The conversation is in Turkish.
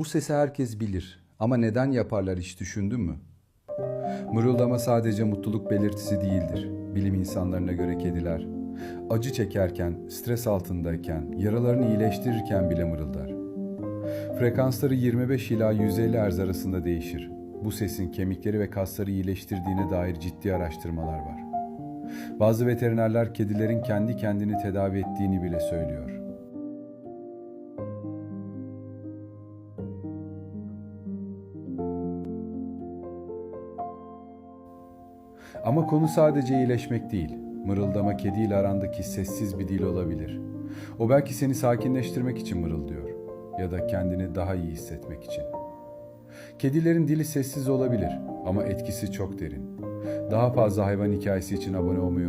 Bu sesi herkes bilir ama neden yaparlar hiç düşündün mü? Mırıldama sadece mutluluk belirtisi değildir. Bilim insanlarına göre kediler acı çekerken, stres altındayken, yaralarını iyileştirirken bile mırıldar. Frekansları 25 ila 150 Hz arasında değişir. Bu sesin kemikleri ve kasları iyileştirdiğine dair ciddi araştırmalar var. Bazı veterinerler kedilerin kendi kendini tedavi ettiğini bile söylüyor. Ama konu sadece iyileşmek değil. Mırıldama kediyle arandaki sessiz bir dil olabilir. O belki seni sakinleştirmek için mırıldıyor ya da kendini daha iyi hissetmek için. Kedilerin dili sessiz olabilir ama etkisi çok derin. Daha fazla hayvan hikayesi için abone olmayı unutmayın.